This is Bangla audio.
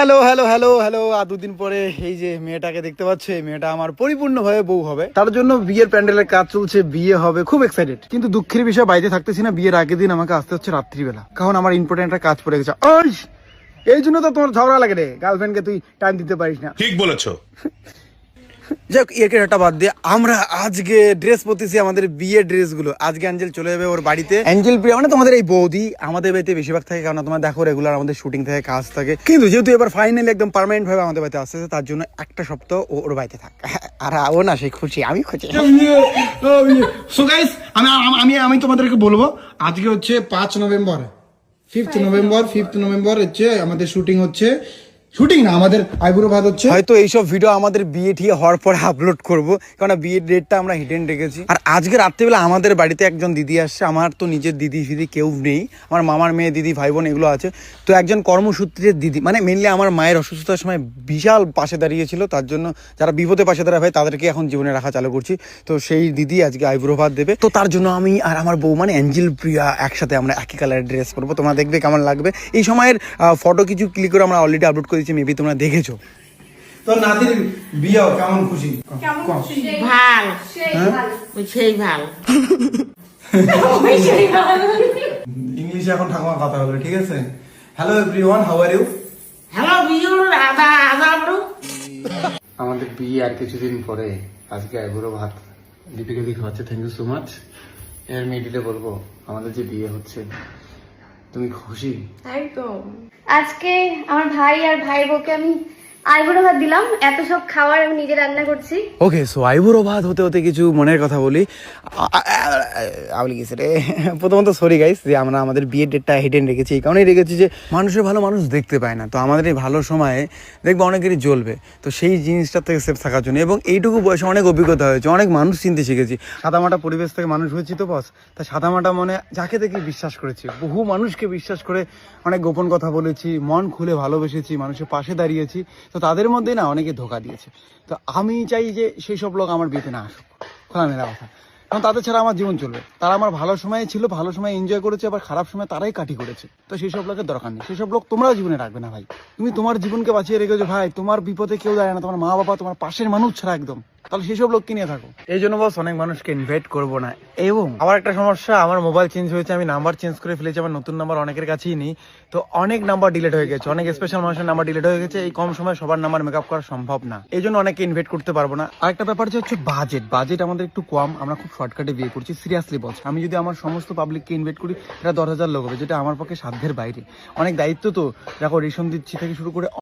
হ্যালো হ্যালো হ্যালো হ্যালো আর দুদিন পরে এই যে মেয়েটাকে দেখতে পাচ্ছে এই মেয়েটা আমার পরিপূর্ণভাবে বউ হবে। তার জন্য বিয়ের প্যান্ডেলের কাজ চলছে বিয়ে হবে খুব এক্সাইটেড কিন্তু দুঃখের বিষয় বাইরে থাকতেছি না বিয়ের আগের দিন আমাকে আসতে হচ্ছে রাত্রিবেলা। কারণ আমার ইম্পর্টেন্ট একটা কাজ পড়ে গেছে। এই জন্য তো তোমার ঝগড়া লাগে রে। গার্লফ্রেন্ডকে তুই টাইম দিতে পারিস না। ঠিক বলেছ। যাক এর একটা বাদ দিয়ে আমরা আজকে ড্রেস পরতেছি আমাদের বিয়ের ড্রেসগুলো আজকে অ্যাঞ্জেল চলে যাবে ওর বাড়িতে। অ্যাঞ্জেল প্রিয়া মানে তোমাদের এই বৌদি আমাদের বাড়িতে বেশিরভাগ থাকে কারণ তোমার দেখো রেগুলার আমাদের শুটিং থাকে, কাজ থাকে। কিন্তু যেহেতু এবার ফাইনালি একদম পার্মানেন্ট ভাবে আমাদের বাড়িতে আসতেছে, তার জন্য একটা সপ্তাহ ও ওর বাড়িতে থাক। আর ও না, সে খুশি, আমি খুশি। সো গাইস আমি আমি আমি তোমাদেরকে বলব, আজকে হচ্ছে পাঁচ November fifth November fifth November হচ্ছে আমাদের শুটিং হচ্ছে। শুটিং না, আমাদের আইবুড়ো ভাত হচ্ছে হয়তো এইসব ভিডিও আমাদের বিয়ে ঠিয়ে হওয়ার পরে আপলোড করব কারণ বিয়ের ডেটটা আমরা হিডেন রেখেছি। আর আজকে রাত্রিবেলা আমাদের বাড়িতে একজন দিদি আসছে, আমার তো নিজের দিদি ফিদি কেউ নেই, আমার মামার মেয়ে, দিদি ভাই বোন এগুলো আছে। তো একজন কর্মসূত্রের দিদি মানে মেনলি আমার মায়ের অসুস্থতার সময় বিশাল পাশে দাঁড়িয়েছিল, তার জন্য যারা বিপদে পাশে দাঁড়ায় ভাই, তাদেরকে এখন জীবনে রাখা চালু করছি। তো সেই দিদি আজকে আইব্রো ভাত দেবে। তো তার জন্য আমি আর আমার বউ মানে অ্যাঞ্জেল, প্রিয়া একসাথে আমরা একই কালারের ড্রেস করব তোমরা দেখবে কেমন লাগবে। এই সময়ের ফটো কিছু ক্লিক করে আমরা অলরেডি আপলোড করেছি মেবি তোমরা দেখেছ। তো নাতির বিয়ে কেমন খুশি? ভালো। সেই ভালো। ইংলিশে এখন ঠাকুমা কথা বলবে ঠিক আছে? Hello everyone how are you hello আদা আদা আমাদের বিয়ে আর কিছুদিন পরে আজকে আইবুড়ো ভাত দীপিকা দিকে হচ্ছে থ্যাংক ইউ সো মাচ এর মিডিলে বলব আমাদের যে বিয়ে হচ্ছে তুমি খুশি? একদম আজকে আমার ভাই আর ভাই বউকে আমি ওকে সো হতে হতে কিছু মনের কথা বলি রে প্রথমত সরি গাইস যে আমরা আমাদের বিয়ের হিডেন রেখেছি এই কারণেই রেখেছি যে মানুষের ভালো মানুষ দেখতে পায় না তো আমাদের এই ভালো সময়ে দেখব অনেকেরই জ্বলবে তো সেই জিনিসটা থেকে সেফ থাকার জন্য এবং এইটুকু বয়সে অনেক অভিজ্ঞতা হয়েছে অনেক মানুষ চিনতে শিখেছি সাদামাটা পরিবেশ থেকে মানুষ হয়েছি তো বস তা সাদামাটা মনে যাকে দেখে বিশ্বাস করেছি বহু মানুষকে বিশ্বাস করে অনেক গোপন কথা বলেছি মন খুলে ভালোবেসেছি মানুষের পাশে দাঁড়িয়েছি তো তাদের মধ্যে না অনেকে ধোকা দিয়েছে। তো আমি চাই যে সেই সব লোক আমার বিয়েতে না আসুক। খোলামেলা কথা। কারণ তাদের ছাড়া আমার জীবন চলবে। তারা আমার ভালো সময় ছিল, ভালো সময় এনজয় করেছে, আবার খারাপ সময় তারাই কাটি করেছে। তো সেই সব লোকের দরকার নেই। সেসব লোক তোমরাও জীবনে রাখবে না ভাই। তুমি তোমার জীবনকে বাঁচিয়ে রেখেছো ভাই। তোমার বিপদে কেউ দাঁড়ায় না। তোমার মা বাবা তোমার পাশের মানুষ ছাড়া একদম। তাহলে সেসব লোককে নিয়ে থাকো? এই জন্য বস অনেক মানুষকে ইনভাইট করব না। এবং? আমার একটা সমস্যা আমার মোবাইল চেঞ্জ হয়েছে আমি নাম্বার চেঞ্জ করে ফেলেছি আমার নতুন নাম্বার অনেকের কাছেই নেই। তো অনেক নাম্বার ডিলিট হয়ে গেছে অনেক স্পেশাল মানুষের নাম্বার ডিলিট হয়ে গেছে এই কম সময় সবার নাম্বার মেকআপ করা সম্ভব না। এই জন্য অনেকে ইনভাইট করতে পারব না। আরেকটা ব্যাপার হচ্ছে বাজেট বাজেট আমাদের একটু কম আমরা খুব শর্টকাটে বিয়ে করছি সিরিয়াসলি বলছি আমি যদি আমার সমস্ত পাবলিককে ইনভাইট করি এটা দশ হাজার লোক হবে যেটা আমার পক্ষে সাধ্যের বাইরে। অনেক দায়িত্ব তো দেখো রেশন দিচ্ছি থেকে শুরু করে